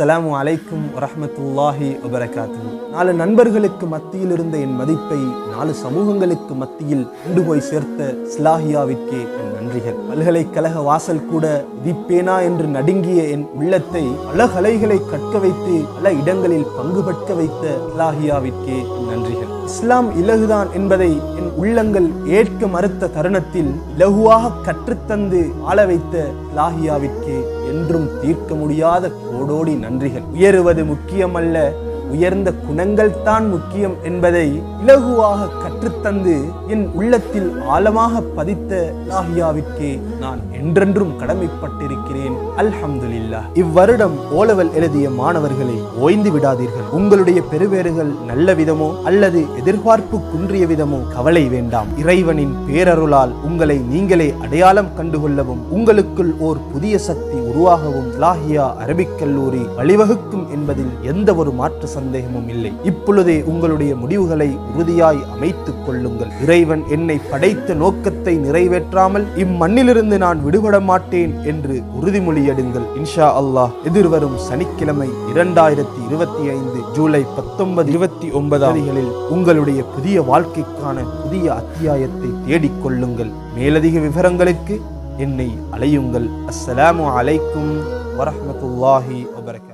அஸ்ஸலாமு அலைக்கும் வரமத்துல்லாஹி வபரகாத்து நாலு நண்பர்களுக்கு மத்தியில் இருந்த என் மதிப்பை நாலு சமூகங்களுக்கு மத்தியில் கொண்டு போய் சேர்த்த ஸ்லாஹியாவிற்கே என் நன்றிகள். பல்கலைக்கழக வாசல் கூட விதிப்பேனா என்று நடுங்கிய என் உள்ளத்தை பல கலைகளை கற்க வைத்து பல இடங்களில் பங்கு பற்க வைத்த ஸ்லாஹியாவிற்கே என் நன்றிகள். இஸ்லாம் இலகுதான் என்பதை என் உள்ளங்கள் ஏற்க மறுத்த தருணத்தில் இலகுவாக கற்றுத்தந்து ஆள வைத்த லாகியாவிற்கே என்றும் தீர்க்க முடியாத கோடோடி நன்றிகள். உயருவது முக்கியமல்ல உயர்ந்த குணங்கள் தான் முக்கியம் என்பதை இலகுவாக பெற்றுத்தந்து என் உள்ளத்தில் ஆழமாக பதித்த லாஹியாவிற்கே நான் என்றென்றும் கடமைப்பட்டிருக்கிறேன். அல்ஹம்துலில்லா இவ்வருடம் ஓலவல் எழுதிய மாணவர்களை ஓய்ந்து விடாதீர்கள். உங்களுடைய பெருவேறுகள் நல்ல விதமோ அல்லது எதிர்பார்ப்பு குன்றிய விதமோ கவலை வேண்டாம். இறைவனின் பேரருளால் உங்களை நீங்களே அடையாளம் கண்டுகொள்ளவும் உங்களுக்குள் ஓர் புதிய சக்தி உருவாகவும் லாஹியா அரபிக் கல்லூரி வழிவகுக்கும் என்பதில் எந்த ஒரு மாற்று சந்தேகமும் இல்லை. இப்பொழுதே உங்களுடைய முடிவுகளை உறுதியாய் அமைத்து வைத்துக் கொள்ளுங்கள் இறைவன் என்னை படைத்த நோக்கத்தை நிறைவேற்றாமல் இம்மண்ணிலிருந்து நான் விடுபட மாட்டேன் என்று உறுதிமொழியெடுங்கள் இன்ஷா அல்லாஹ் எதிர்வரும் சனிக்கிழமை இரண்டாயிரத்தி இருபத்தி ஐந்து ஜூலை பத்தொன்பது இருபத்தி ஒன்பதாம் உங்களுடைய புதிய வாழ்க்கைக்கான புதிய அத்தியாயத்தை தேடிக்கொள்ளுங்கள் மேலதிக விவரங்களுக்கு என்னை அலையுங்கள். அஸ்ஸலாமு அலைக்கும் வரஹமத்துல்லாஹி வபரகாத்துஹு